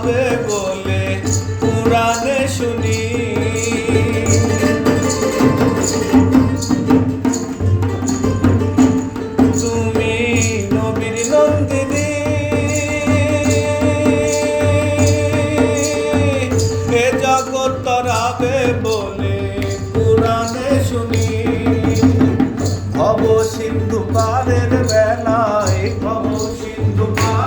তরাবে বলে পুরাণে শুনি। তুমি নবীর নন্দিনী। এ জগৎ বলে পুরাণে শুনি। ভব সিন্ধু পারের বেলায়, ভব সিন্ধু পারের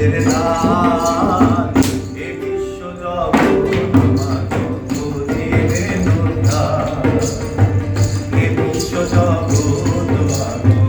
সুখের দান এ বিশ্ব জগৎ বিশ্ব জগৎ